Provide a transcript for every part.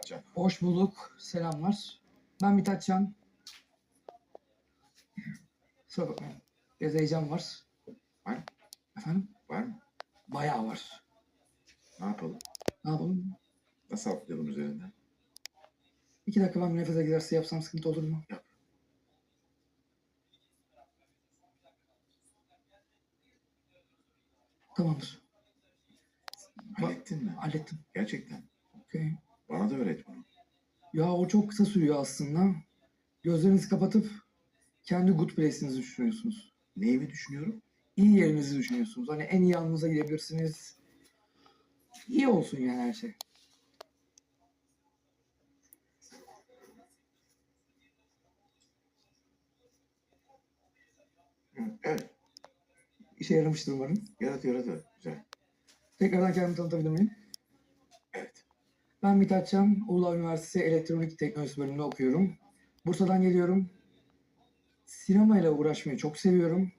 Mithatcan. Hoş bulduk. Selamlar. Ben Mithatcan. Bakmayın. Biraz heyecan var. Var mı? Efendim? Var mı? Bayağı var. Ne yapalım? Ne yapalım? Nasıl atlayalım üzerinden? İki dakika ben bir nefes egzersizi yapsam sıkıntı olur mu? Yap. Tamamdır. Hallettin mi? Hallettim. Gerçekten. Okey. Bana da öğret bunu. Ya o çok kısa sürüyor aslında. Gözlerinizi kapatıp kendi good place'inizi düşünüyorsunuz. Neyi mi düşünüyorum? İyi yerinizi düşünüyorsunuz. Hani en iyi anınıza gidebilirsiniz. İyi olsun yani her şey. Evet. İşe yaramıştır umarım. Yarat yarat. yarat. Güzel. Tekrardan kendimi tanıtabilir miyim? Ben Mithat Can, Uludağ Üniversitesi Elektronik Teknolojisi bölümünde okuyorum. Bursa'dan geliyorum. Sinemayla uğraşmayı çok seviyorum.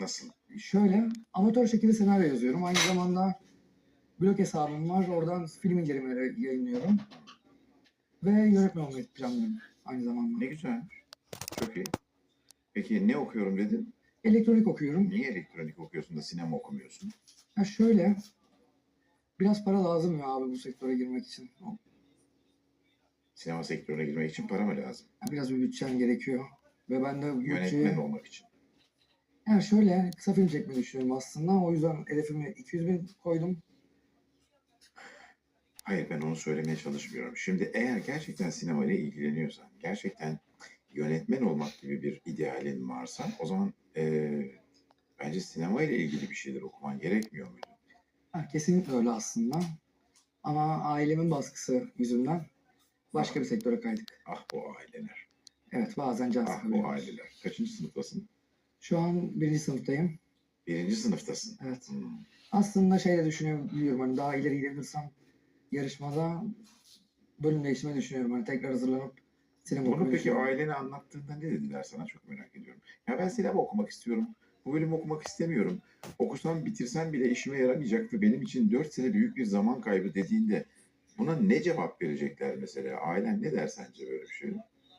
Nasıl? Şöyle, amatör şekilde senaryo yazıyorum. Aynı zamanda blog hesabım var. Oradan film incelemeleri yayınlıyorum. Ve yönetmen olmayı planlıyorum aynı zamanda. Ne güzel. Çok iyi. Peki ne okuyorum dedin? Elektronik okuyorum. Niye elektronik okuyorsun da sinema okumuyorsun? Ya şöyle, biraz para lazım ya abi bu sektöre girmek için. Sinema sektörüne girmek için para mı lazım? Ya biraz bir bütçen gerekiyor. Ve ben de Yönetmen bütçeyi... olmak için. Yani şöyle kısa film çekmeyi düşünüyorum aslında. O yüzden hedefimi 200 bin koydum. Hayır ben onu söylemeye çalışmıyorum. Şimdi eğer gerçekten sinemayla ilgileniyorsan, gerçekten yönetmen olmak gibi bir idealin varsa o zaman eee bence sinemayla ilgili bir şeyler okuman gerekmiyor muydu? Ha, kesinlikle öyle aslında. Ama ailemin baskısı yüzünden başka bir sektöre kaydık. Ah bu aileler. Evet bazen can Ah bu sıkabiliyoruz. aileler. Kaçıncı sınıftasın? Şu an birinci sınıftayım. Birinci sınıftasın. Evet. Hmm. Aslında şey de düşünüyorum, hani daha ileri gidebilirsem yarışmada bölüm değiştirmeyi düşünüyorum. Hani tekrar hazırlanıp sinema Bunu okumayı peki düşünüyorum. ailene anlattığında ne dediler sana çok merak ediyorum. Ya ben sinema okumak istiyorum. Bu bölümü okumak istemiyorum. Okusam bitirsem bile işime yaramayacak ve benim için 4 sene büyük bir zaman kaybı dediğinde buna ne cevap verecekler mesela? Ailen ne der sence böyle bir şey?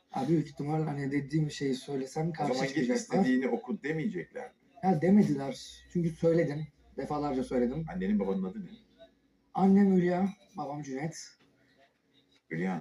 Ha, büyük ihtimal hani dediğim şeyi söylesem O karşı zaman git çıkacaklar. istediğini oku demeyecekler. mi? Ya demediler. Çünkü söyledim. Defalarca söyledim. Annenin babanın adı ne? Annem Hülya, babam Cüneyt. Hülya